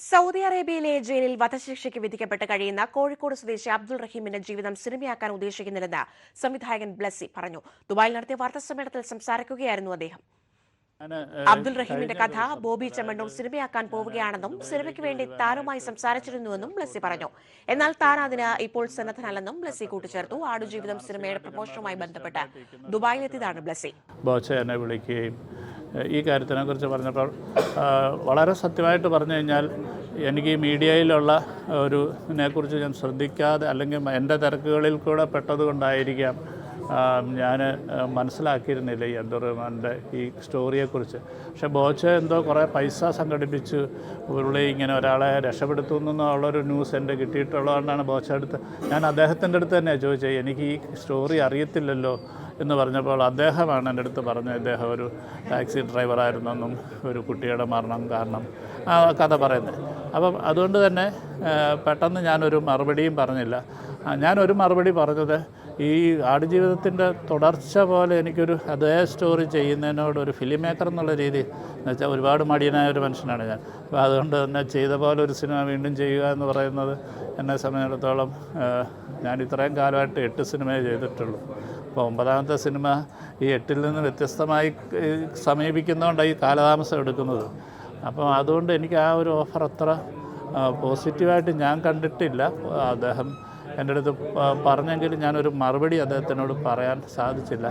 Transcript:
Saudi അറേബ്യയിലെ ജയിലിൽ വധശിക്ഷയ്ക്ക് വിധിക്കപ്പെട്ട് കഴിയുന്ന കോഴിക്കോട് സ്വദേശി അബ്ദുൾ റഹീമിന്റെ ജീവിതം സിനിമയാക്കാൻ ഉദ്ദേശിക്കുന്നില്ലെന്ന് സംവിധായകൻ ബ്ലസ്സി പറഞ്ഞു. ദുബായിൽ നടത്തിയ വാർത്താസമ്മേളനത്തിൽ സംസാരിക്കുകയായിരുന്നു അദ്ദേഹം. അബ്ദുൾ റഹീമിന്റെ കഥ ബോബി ചെമ്മണ്ണൂർ സിനിമയാക്കാൻ പോവുകയാണെന്നും സിനിമയ്ക്ക് വേണ്ടി താനുമായി സംസാരിച്ചിരുന്നുവെന്നും ബ്ലസ്സി പറഞ്ഞു. എന്നാൽ താൻ അതിന് ഇപ്പോൾ സന്നദ്ധനല്ലെന്നും ബ്ലസ്സി കൂട്ടിച്ചേർത്തു. ആടുജീവിതം സിനിമയുടെ പ്രമോഷനുമായി ബന്ധപ്പെട്ട് ദുബായിലെത്തിയതാണ് ബ്ലസ്സി. വിളിക്കുകയും ഈ കാര്യത്തിനെക്കുറിച്ച് പറഞ്ഞപ്പോൾ വളരെ സത്യമായിട്ട് പറഞ്ഞു കഴിഞ്ഞാൽ എനിക്ക് ഈ മീഡിയയിലുള്ള ഒരു ഇതിനെക്കുറിച്ച് ഞാൻ ശ്രദ്ധിക്കാതെ അല്ലെങ്കിൽ എന്റെ തിരക്കുകളിൽ കൂടെ പെട്ടതുകൊണ്ടായിരിക്കാം ഞാൻ മനസ്സിലാക്കിയിരുന്നില്ല ഈ അബ്ദുൾ ഈ സ്റ്റോറിയെക്കുറിച്ച്. പക്ഷേ ബോച്ച എന്തോ കുറേ പൈസ സംഘടിപ്പിച്ച്. ഉരുളി ഇങ്ങനെ ഒരാളെ രക്ഷപ്പെടുത്തുന്നു എന്നുള്ളൊരു ന്യൂസ് എന്റെ കിട്ടിയിട്ടുള്ളതുകൊണ്ടാണ് ബോച്ച അടുത്ത്. ഞാൻ അദ്ദേഹത്തിന്റെ അടുത്ത് തന്നെ ചോദിച്ചത് എനിക്ക് ഈ സ്റ്റോറി അറിയത്തില്ലല്ലോ എന്ന് പറഞ്ഞപ്പോൾ അദ്ദേഹമാണ് എന്റെ അടുത്ത് പറഞ്ഞത്. അദ്ദേഹം ഒരു ടാക്സി ഡ്രൈവറായിരുന്നെന്നും ഒരു കുട്ടിയുടെ മരണം കാരണം. ആ കഥ പറയുന്നത്. അപ്പം അതുകൊണ്ട് തന്നെ പെട്ടെന്ന് ഞാനൊരു മറുപടിയും പറഞ്ഞില്ല. ഞാൻ ഞാനൊരു മറുപടി പറഞ്ഞത് ഈ ആടുജീവിതത്തിന്റെ തുടർച്ച പോലെ എനിക്കൊരു അതേ സ്റ്റോറി ചെയ്യുന്നതിനോട് ഒരു ഫിലിം മേക്കർ എന്നുള്ള രീതി എന്ന് വെച്ചാൽ ഒരുപാട് മടിയനായ ഒരു മനുഷ്യനാണ് ഞാൻ. അപ്പോൾ അതുകൊണ്ട് തന്നെ ചെയ്ത പോലെ ഒരു സിനിമ വീണ്ടും ചെയ്യുക എന്ന് പറയുന്നത് എന്നെ സംബന്ധിച്ചിടത്തോളം ഞാൻ ഇത്രയും കാലമായിട്ട് എട്ട് സിനിമയെ ചെയ്തിട്ടുള്ളൂ. അപ്പോൾ ഒമ്പതാമത്തെ സിനിമ ഈ എട്ടിൽ നിന്ന് വ്യത്യസ്തമായി സമീപിക്കുന്നതുകൊണ്ടാണ് ഈ കാലതാമസം എടുക്കുന്നത്. അപ്പോൾ അതുകൊണ്ട് എനിക്ക് ആ ഒരു ഓഫർ അത്ര പോസിറ്റീവായിട്ട് ഞാൻ കണ്ടിട്ടില്ല. അദ്ദേഹം എന്റെ അടുത്ത് പറഞ്ഞെങ്കിലും ഞാനൊരു മറുപടി അദ്ദേഹത്തിനോട് പറയാൻ സാധിച്ചില്ല.